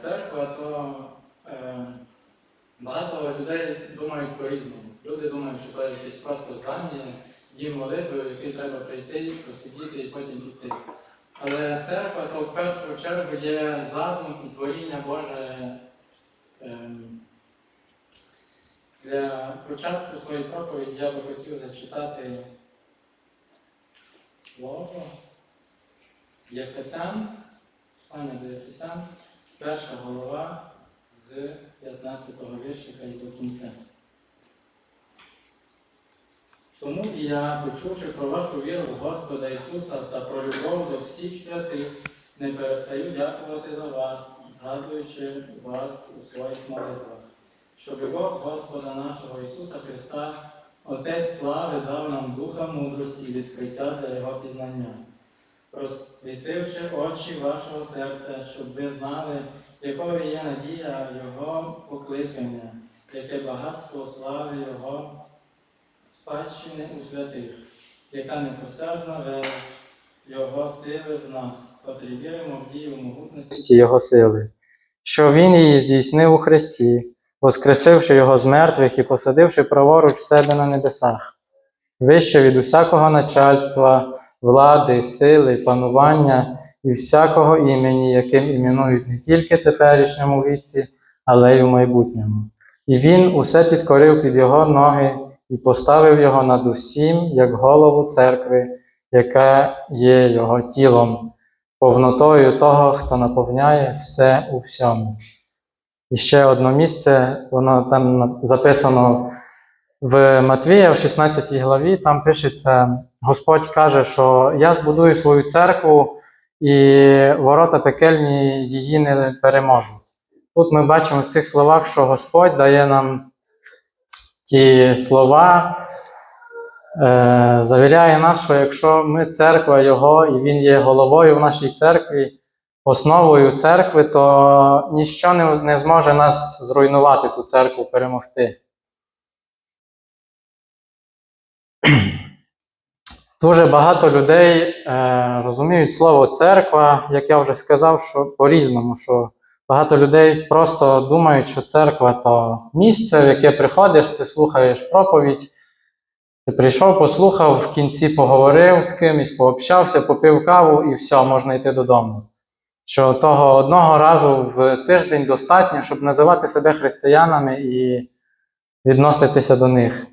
церква? То е, багато людей думають по-різному. Люди думають, що це якесь просто здання, дім молитви, який треба прийти, посидіти і потім піти. Але церква то в першу чергу є задум і творіння Боже. Ем, для початку своєї проповіді я би хотів зачитати слово Єфесян, послання до Єфесян, перша голова з 15-го віршика і до кінця. Тому я, почувши про вашу віру в Господа Ісуса та про любов до всіх святих, не перестаю дякувати за вас, згадуючи вас у своїх молитвах, щоб Бог Господа нашого Ісуса Христа, Отець слави, дав нам духа мудрості і відкриття для Його пізнання, розсвітивши очі вашого серця, щоб ви знали, якою є надія Його покликання, яке багатство слави Його спадщини у святих, яка непосердна велич Його сили в нас, котрі віримо в дію могутності Його сили, що Він її здійснив у Христі, воскресивши Його з мертвих і посадивши праворуч себе на небесах, вище від усякого начальства, влади, сили, панування і всякого імені, яким іменують не тільки теперішньому віці, але й у майбутньому. І Він усе підкорив під Його ноги і поставив його над усім, як голову церкви, яка є його тілом, повнотою того, хто наповняє все у всьому. І ще одне місце, воно там записано в Матвія, в 16 главі, там пишеться, Господь каже, що я збудую свою церкву, і ворота пекельні її не переможуть. Тут ми бачимо в цих словах, що Господь дає нам ті слова, е, завіряє нас, що якщо ми церква Його, і Він є головою в нашій церкві, основою церкви, то ніщо не, не зможе нас зруйнувати, ту церкву перемогти. Дуже багато людей е, розуміють слово церква, як я вже сказав, що по-різному, що Багато людей просто думають, що церква то місце, в яке приходиш, ти слухаєш проповідь, ти прийшов, послухав, в кінці поговорив з кимось, пообщався, попив каву і все, можна йти додому. Що того одного разу в тиждень достатньо, щоб називати себе християнами і відноситися до них.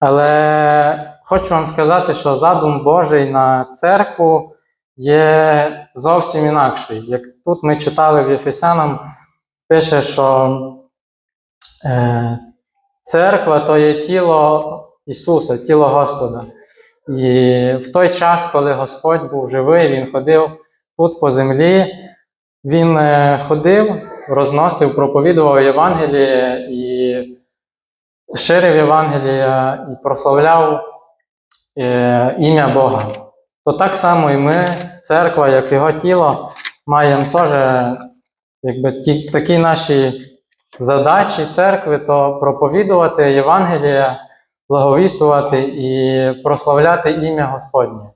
Але хочу вам сказати, що задум Божий на церкву є зовсім інакший. Як тут ми читали в Єфесянам, пише, що е, церква то є тіло Ісуса, тіло Господа. І в той час, коли Господь був живий, Він ходив тут по землі, Він е, ходив, розносив, проповідував Євангеліє і ширив Євангеліє і прославляв ім'я Бога то так само і ми, церква, як його тіло, маємо теж такі наші задачі церкви, то проповідувати Євангелія, благовістувати і прославляти ім'я Господнє.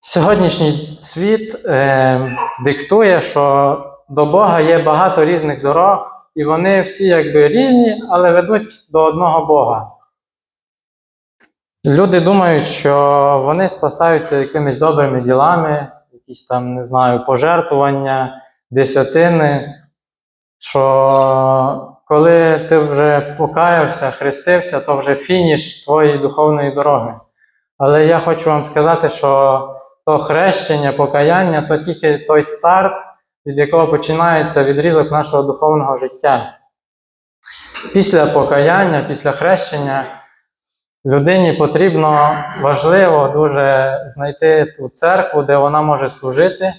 Сьогоднішній світ е, диктує, що до Бога є багато різних дорог, і вони всі якби різні, але ведуть до одного Бога. Люди думають, що вони спасаються якимись добрими ділами, якісь там, не знаю, пожертвування, десятини. Що коли ти вже покаявся, хрестився, то вже фініш твоєї духовної дороги. Але я хочу вам сказати, що то хрещення, покаяння то тільки той старт, від якого починається відрізок нашого духовного життя. Після покаяння, після хрещення. Людині потрібно важливо дуже знайти ту церкву, де вона може служити,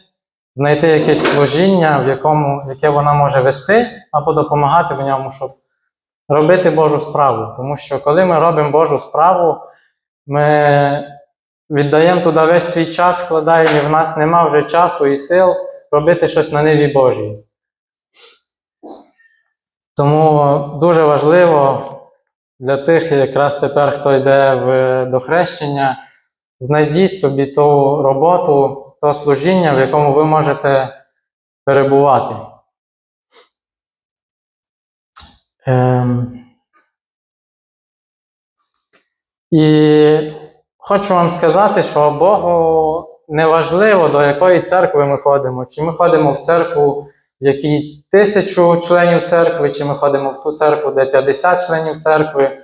знайти якесь служіння, в якому, яке вона може вести, або допомагати в ньому, щоб робити Божу справу. Тому що коли ми робимо Божу справу, ми віддаємо туди весь свій час, вкладаємо, і в нас нема вже часу і сил робити щось на ниві Божій. Тому дуже важливо для тих, якраз тепер, хто йде в, до хрещення, знайдіть собі ту роботу, то служіння, в якому ви можете перебувати. Ем... І хочу вам сказати, що Богу не важливо, до якої церкви ми ходимо. Чи ми ходимо в церкву, якій тисячу членів церкви, чи ми ходимо в ту церкву, де 50 членів церкви.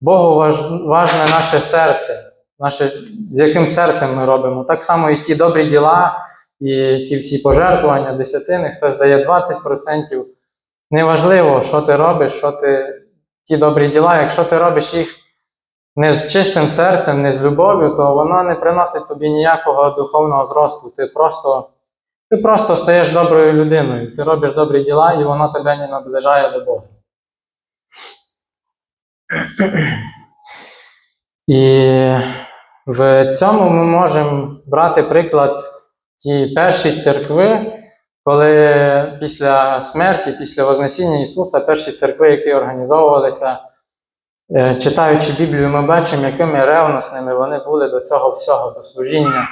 Богу важне наше серце, наше, з яким серцем ми робимо. Так само і ті добрі діла, і ті всі пожертвування, десятини, хтось дає 20%. Неважливо, що ти робиш, що ти, ті добрі діла, якщо ти робиш їх не з чистим серцем, не з любов'ю, то воно не приносить тобі ніякого духовного зросту. Ти просто, ти просто стаєш доброю людиною, ти робиш добрі діла, і воно тебе не наближає до Бога. І в цьому ми можемо брати приклад ті перші церкви, коли після смерті, після Вознесіння Ісуса, перші церкви, які організовувалися, е, читаючи Біблію, ми бачимо, якими ревносними вони були до цього всього, до служіння.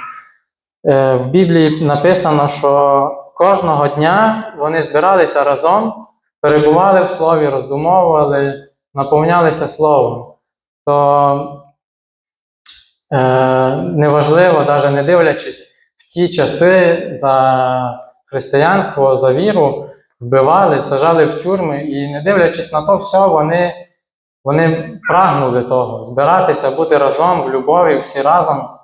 Е, В Біблії написано, що кожного дня вони збиралися разом, перебували в слові, роздумовували, наповнялися словом. То е, неважливо, навіть не дивлячись в ті часи за християнство, за віру, вбивали, сажали в тюрми, і не дивлячись на то все, вони, вони прагнули того, збиратися, бути разом в любові, всі разом.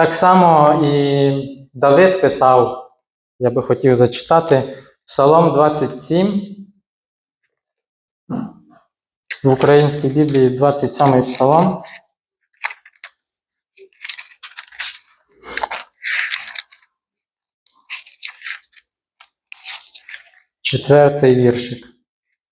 Так само і Давид писав, я би хотів зачитати Псалом 27. В українській Біблії 27 псалом. Четвертий віршик.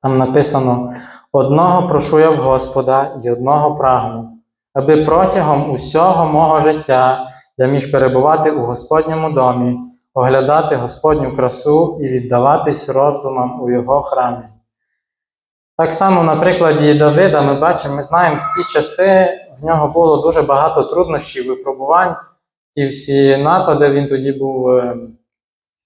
Там написано: Одного прошу я в Господа і одного прагну, аби протягом усього мого життя я міг перебувати у Господньому домі, оглядати Господню красу і віддаватись роздумам у Його храмі. Так само, на прикладі Давида, ми бачимо, ми знаємо, в ті часи в нього було дуже багато труднощів, випробувань. Ті всі напади, він тоді був е,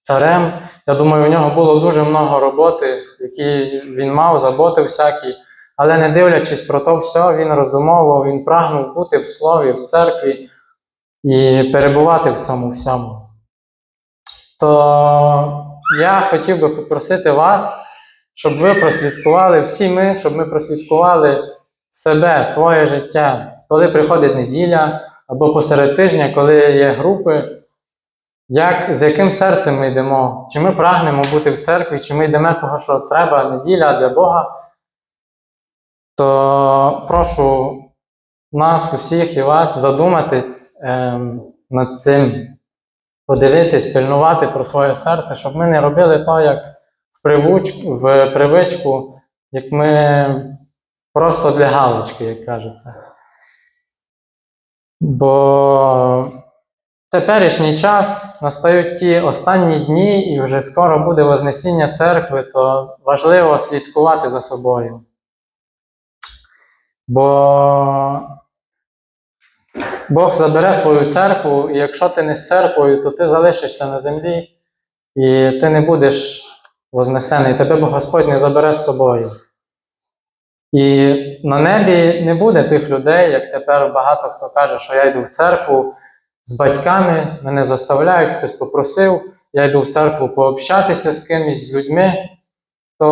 царем. Я думаю, у нього було дуже много роботи, які він мав, заботи всякі. Але не дивлячись про то все, він роздумовував, він прагнув бути в слові, в церкві і перебувати в цьому всьому. То я хотів би попросити вас, щоб ви прослідкували, всі ми, щоб ми прослідкували себе, своє життя, коли приходить неділя або посеред тижня, коли є групи. Як, з яким серцем ми йдемо? Чи ми прагнемо бути в церкві, чи ми йдемо того, що треба неділя для Бога? То прошу нас, усіх і вас задуматись ем, над цим, подивитись, пильнувати про своє серце, щоб ми не робили то, як в, привуч, в привичку, як ми просто для галочки, як кажеться. Бо в теперішній час настають ті останні дні, і вже скоро буде Вознесіння церкви, то важливо слідкувати за собою. Бо Бог забере свою церкву, і якщо ти не з церквою, то ти залишишся на землі, і ти не будеш вознесений, тебе Господь не забере з собою. І на небі не буде тих людей, як тепер багато хто каже, що я йду в церкву з батьками, мене заставляють, хтось попросив, я йду в церкву пообщатися з кимось, з людьми, то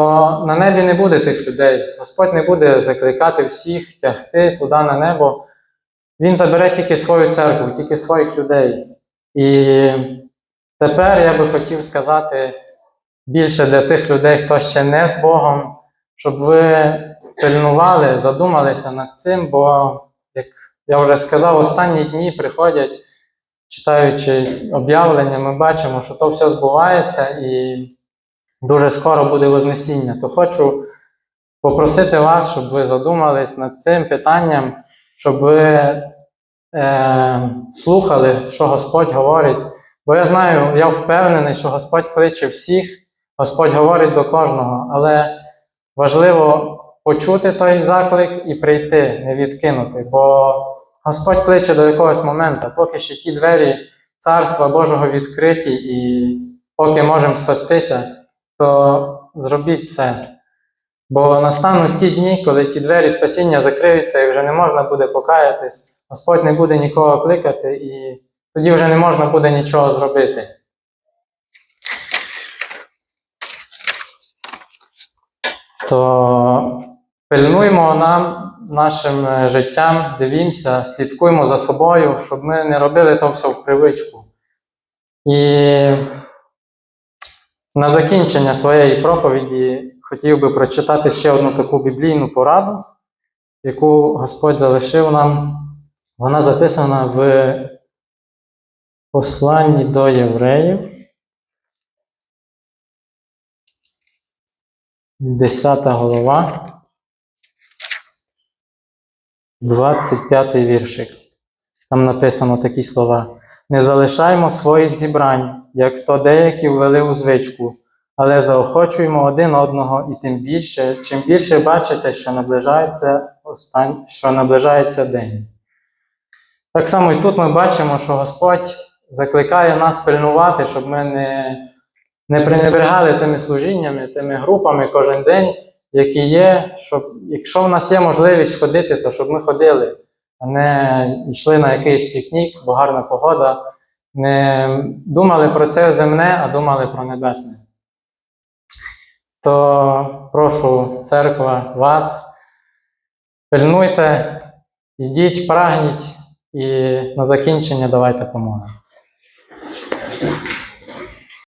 на небі не буде тих людей. Господь не буде закликати всіх, тягти туди на небо. Він забере тільки свою церкву, тільки своїх людей. І тепер я би хотів сказати більше для тих людей, хто ще не з Богом, щоб ви пильнували, задумалися над цим, бо, як я вже сказав, останні дні приходять, читаючи об'явлення, ми бачимо, що то все збувається і дуже скоро буде Вознесіння. То хочу попросити вас, щоб ви задумались над цим питанням, щоб ви е, слухали, що Господь говорить. Бо я знаю, я впевнений, що Господь кличе всіх, Господь говорить до кожного, але важливо почути той заклик і прийти, не відкинути. Бо Господь кличе до якогось моменту, поки ще ті двері Царства Божого відкриті і поки можемо спастися, то зробіть це. Бо настануть ті дні, коли ті двері спасіння закриються і вже не можна буде покаятись, Господь не буде нікого кликати, і тоді вже не можна буде нічого зробити. То пильнуємо нам нашим е, життям, дивімося, слідкуємо за собою, щоб ми не робили то все в привичку. І на закінчення своєї проповіді хотів би прочитати ще одну таку біблійну пораду, яку Господь залишив нам. Вона записана в посланні до євреїв. 10 голова. 25 віршик. Там написано такі слова. Не залишаймо своїх зібрань, як то деякі ввели у звичку, але заохочуємо один одного і тим більше, чим більше бачите, що наближається, остан... що наближається день. Так само і тут ми бачимо, що Господь закликає нас пильнувати, щоб ми не, не пренебрегали тими служіннями, тими групами кожен день, які є, щоб якщо в нас є можливість ходити, то щоб ми ходили, а не йшли на якийсь пікнік, бо гарна погода, не думали про це земне, а думали про небесне. То прошу, церква, вас, пильнуйте, йдіть, прагніть, і на закінчення давайте помолимось.